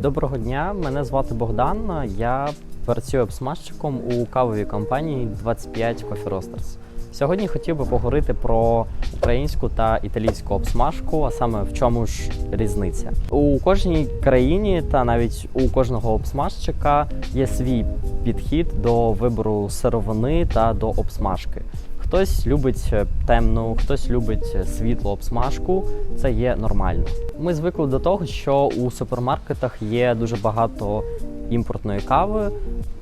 Доброго дня, мене звати Богдан. Я працюю обсмажчиком у кавовій компанії 25 Coffee Roasters. Сьогодні хотів би поговорити про українську та італійську обсмажку, а саме в чому ж різниця. У кожній країні та навіть у кожного обсмажчика є свій підхід до вибору сировини та до обсмажки. Хтось любить е, темну, хтось любить е, світлу обсмажку. Це є нормально. Ми звикли до того, що у супермаркетах є дуже багато імпортної кави,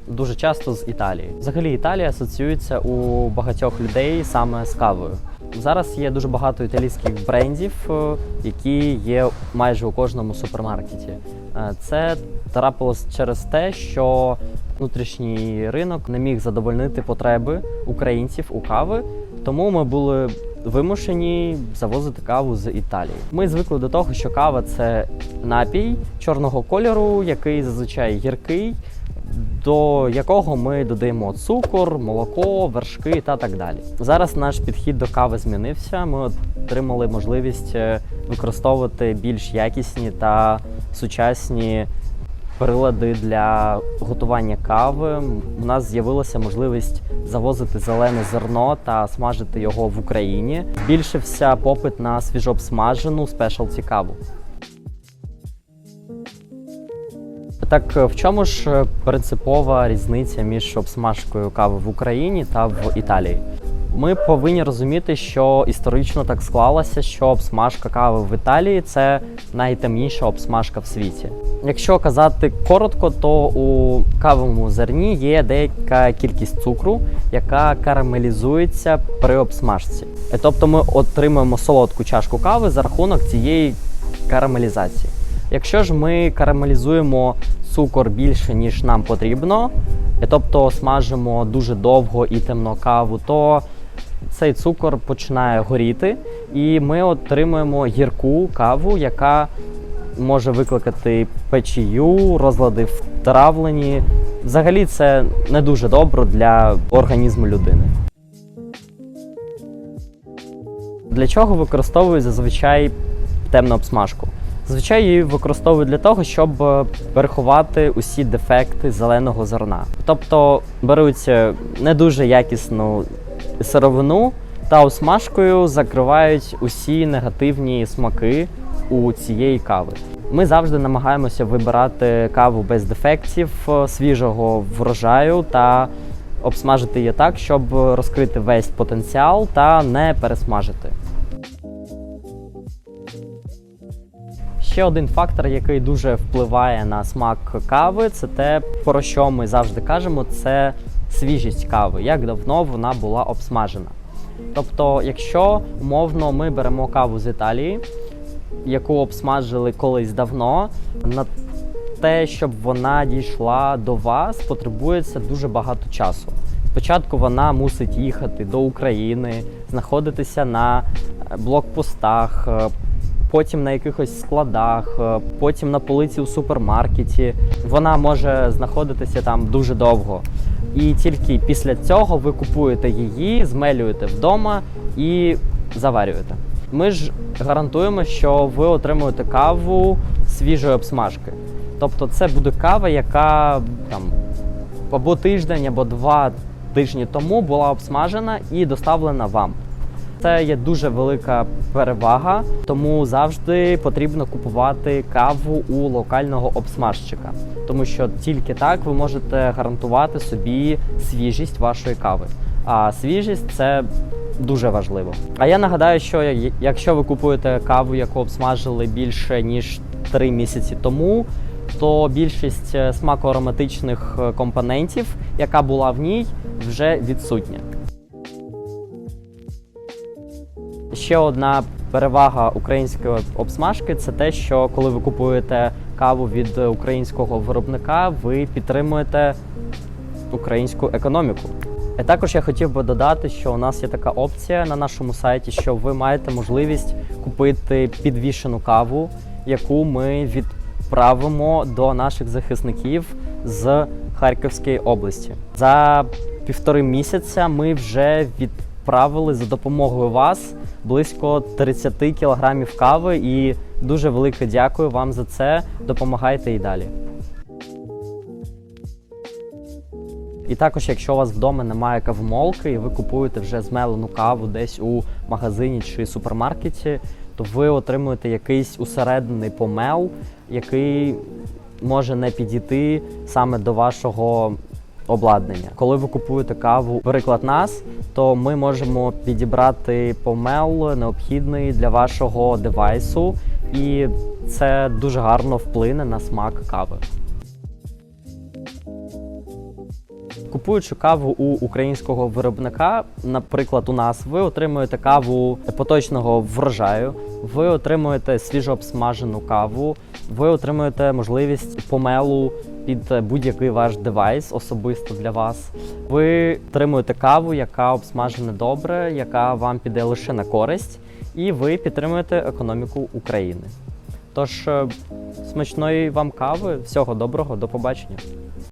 дуже часто з Італії. Взагалі, Італія асоціюється у багатьох людей саме з кавою. Зараз є дуже багато італійських брендів, е, які є майже у кожному супермаркеті. Е, Це трапилось через те, що внутрішній ринок не міг задовольнити потреби українців у кави, тому ми були вимушені завозити каву з Італії. Ми звикли до того, що кава це напій чорного кольору, який зазвичай гіркий, до якого ми додаємо цукор, молоко, вершки та так далі. Зараз наш підхід до кави змінився. Ми отримали можливість е, використовувати більш якісні та сучасні прилади для готування кави. У нас з'явилася можливість завозити зелене зерно та смажити його в Україні. Збільшився попит на свіжообсмажену спешалті каву. Так в чому ж е, принципова різниця між обсмажкою кави в Україні та в Італії? Ми повинні розуміти, що історично так склалося, що обсмажка кави в Італії це найтемніша обсмажка в світі. Якщо казати коротко, то у кавовому зерні є деяка кількість цукру, яка карамелізується при обсмажці. Е, Тобто ми отримуємо солодку чашку кави за рахунок цієї карамелізації. Якщо ж ми карамелізуємо цукор більше, ніж нам потрібно, е, тобто смажимо дуже довго і темно каву, то цей цукор починає горіти, і ми отримуємо гірку каву, яка може викликати печію, розлади в травленні. Взагалі, це не дуже добре для організму людини. Для чого використовують зазвичай темну обсмажку? Зазвичай її використовують для того, щоб е, переховати усі дефекти зеленого зерна. Тобто беруть не дуже якісну сировину та осмажкою закривають усі негативні смаки у цієї кави. Ми завжди намагаємося вибирати каву без дефектів, е, свіжого врожаю та обсмажити її так, щоб розкрити весь потенціал та не пересмажити. Ще один фактор, який дуже впливає на смак кави, це те, про що ми завжди кажемо, це свіжість кави, як давно вона була обсмажена. Тобто, якщо умовно ми беремо каву з Італії, яку обсмажили колись давно, на те, щоб вона дійшла до вас, потребується дуже багато часу. Спочатку вона мусить їхати до України, знаходитися на е, блокпостах, е, потім на якихось складах, е, потім на полиці у супермаркеті. Вона може знаходитися там дуже довго. І тільки після цього ви купуєте її, змелюєте вдома і заварюєте. Ми ж гарантуємо, що ви отримуєте каву свіжої обсмажки. Тобто це буде кава, яка там або тиждень, або два тижні тому була обсмажена і доставлена вам. Це є дуже велика перевага, тому завжди потрібно купувати каву у локального обсмажчика, тому що тільки так ви можете гарантувати собі свіжість вашої кави. А свіжість це дуже важливо. А я нагадаю, що якщо ви купуєте каву, яку обсмажили більше ніж 3 місяці тому, то більшість е, смакоароматичних е, компонентів, яка була в ній, вже відсутня. Ще одна перевага української обсмажки це те, що коли ви купуєте каву від українського виробника, ви підтримуєте українську економіку. І також я хотів би додати, що у нас є така опція на нашому сайті, що ви маєте можливість купити підвішену каву, яку ми відправимо до наших захисників з Харківської області. За півтори місяця ми вже відправили за допомогою вас близько 30 кілограмів кави. І дуже велике дякую вам за це. Допомагайте і далі. І також, якщо у вас вдома немає кавомолки, і ви купуєте вже змелену каву десь у магазині чи супермаркеті, то ви отримуєте якийсь усереднений помел, який може не підійти саме до вашого обладнання. Коли ви купуєте каву, приклад нас, то ми можемо підібрати помел необхідний для вашого девайсу, і це дуже гарно вплине на смак кави. Купуючи каву у українського виробника, наприклад, у нас ви отримуєте каву поточного врожаю, ви отримуєте свіжо обсмажену каву, ви отримуєте можливість помелу під будь-який ваш девайс особисто для вас. Ви отримуєте каву, яка обсмажена добре, яка вам піде лише на користь, і ви підтримуєте економіку України. Тож е, смачної вам кави, всього доброго, до побачення.